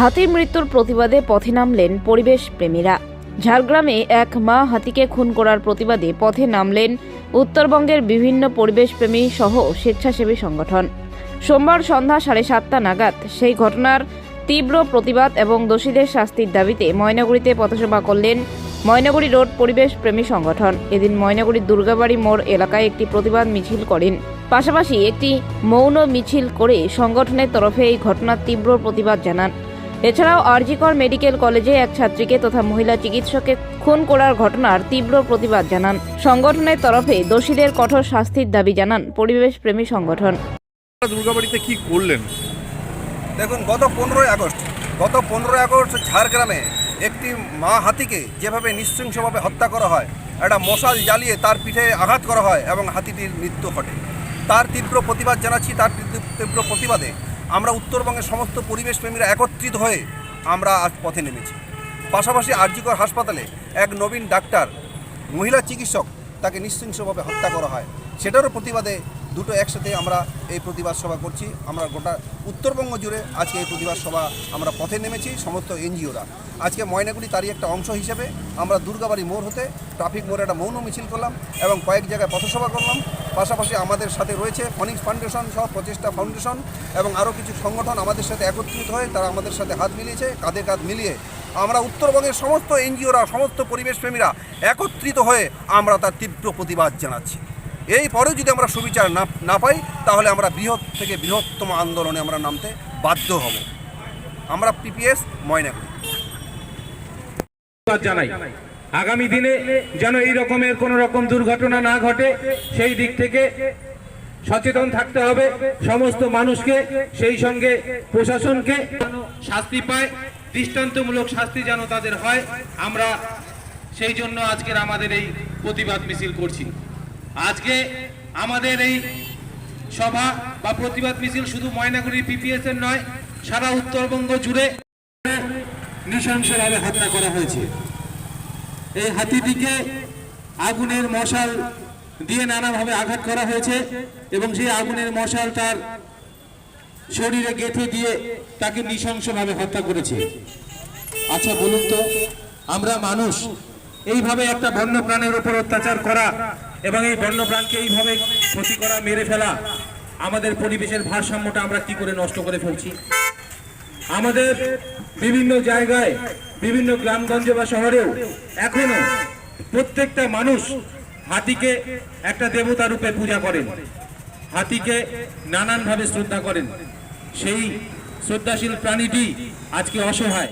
হাতির মৃত্যুর প্রতিবাদে পথে নামলেন পরিবেশ প্রেমীরা। ঝাড়গ্রামে এক মা হাতিকে খুন করার প্রতিবাদে পথে নামলেন উত্তরবঙ্গের বিভিন্ন পরিবেশপ্রেমী সহ স্বেচ্ছাসেবী সংগঠন। সোমবার সন্ধ্যা সাড়ে সাতটা নাগাদ সেই ঘটনার তীব্র প্রতিবাদ এবং দোষীদের শাস্তির দাবিতে ময়নাগুড়িতে পথসভা করলেন ময়নাগুড়ি রোড পরিবেশ প্রেমী সংগঠন। এদিন ময়নাগুড়ির দুর্গাবাড়ি মোড় এলাকায় একটি প্রতিবাদ মিছিল করেন। পাশাপাশি একটি মৌন মিছিল করে সংগঠনের তরফে এই ঘটনার তীব্র প্রতিবাদ জানান। এছাড়াও আরজিকর মেডিকেল কলেজে এক ছাত্রীকে তথা মহিলা চিকিৎসককে খুন করার ঘটনার তীব্র প্রতিবাদ জানান। সংগঠনের তরফে দোষীদের কঠোর শাস্তির দাবি জানান পরিবেশ প্রেমী সংগঠন দুর্গাবাড়িতে কি করলেন? দেখুন গত পনেরোই আগস্ট গত পনেরোই আগস্ট ঝাড়গ্রামে একটি মা হাতিকে যেভাবে নৃশংসভাবে হত্যা করা হয় একটা মশাল জ্বালিয়ে তার পিঠে আঘাত করা হয় এবং হাতিটির মৃত্যু ঘটে। তার তীব্র প্রতিবাদ জানাচ্ছি তার তীব্র- তীব্র প্রতিবাদে আমরা উত্তরবঙ্গের সমস্ত পরিবেশ প্রেমীরা একত্রিত হয়ে আমরা আজ পথে নেমেছি। পাশাপাশি আরজিকর হাসপাতালে এক নবীন ডাক্তার, মহিলা চিকিৎসক, তাকে নৃশংসভাবে হত্যা করা হয়। সেটারও প্রতিবাদে দুটো একসাথে আমরা এই প্রতিবাদ সভা করছি। আমরা গোটা উত্তরবঙ্গ জুড়ে আজকে এই প্রতিবাদ সভা আমরা পথে নেমেছি, সমস্ত এনজিওরা। আজকে ময়নাগুড়ি তারই একটা অংশ হিসেবে আমরা দুর্গাবাড়ি মোড় হতে ট্রাফিক মোড়ে একটা মৌন মিছিল করলাম এবং কয়েক জায়গায় পথসভা করলাম। পাশাপাশি আমাদের সাথে রয়েছে ফনিক্স ফাউন্ডেশন সহ প্রচেষ্টা ফাউন্ডেশন এবং আরও কিছু সংগঠন আমাদের সাথে একত্রিত হয়ে তারা আমাদের সাথে হাত মিলিয়েছে, কাঁধে কাঁধ মিলিয়ে। আমরা উত্তরবঙ্গের সমস্ত এনজিওরা, সমস্ত পরিবেশপ্রেমীরা একত্রিত হয়ে আমরা তার তীব্র প্রতিবাদ জানাচ্ছি। এই পরেও যদি আমরা সুবিচার না না পাই, তাহলে আমরা বৃহৎ থেকে বৃহত্তম আন্দোলনে আমরা নামতে বাধ্য হব। আমরা পিপিএস ময়নাগুড়ি জানাই। আগামী দিনে যেন এই রকমের কোন রকম দুর্ঘটনা না ঘটে, সেই দিক থেকে সচেতন থাকতে হবে। সমস্ত মানুষকে, সেই সঙ্গে প্রশাসনকে শাস্তি পায়, দৃষ্টান্তমূলক শাস্তি যেন তাদের হয়, আমরা সেই জন্য আজকের আমাদের এই প্রতিবাদ মিছিল করছি। আজকে আমাদের এই সভা বা প্রতিবাদ মিছিল শুধু ময়নাগুড়ি পিপিএস এর নয়, সারা উত্তরবঙ্গ জুড়ে নৃশংসভাবে হত্যা করা হয়েছে। এই হাতিটিকে আগুনের মশাল দিয়ে নানাভাবে আঘাত করা হয়েছে এবং সেই আগুনের মশাল তার শরীরে গেঁথে দিয়ে তাকে নৃশংসভাবে হত্যা করেছে। আচ্ছা বলুন তো, আমরা মানুষ, এইভাবে একটা বন্য প্রাণের উপর অত্যাচার করা এবং এই বন্য প্রাণকে এইভাবে ক্ষতি করা, মেরে ফেলা, আমাদের পরিবেশের ভারসাম্যটা আমরা কি করে নষ্ট করে ফেলছি? আমাদের বিভিন্ন জায়গায়, বিভিন্ন গ্রামগঞ্জে বা শহরেও এখনও প্রত্যেকটা মানুষ হাতিকে একটা দেবতা রূপে পূজা করেন, হাতিকে নানানভাবে শ্রদ্ধা করেন। সেই শ্রদ্ধাশীল প্রাণীটি আজকে অসহায়।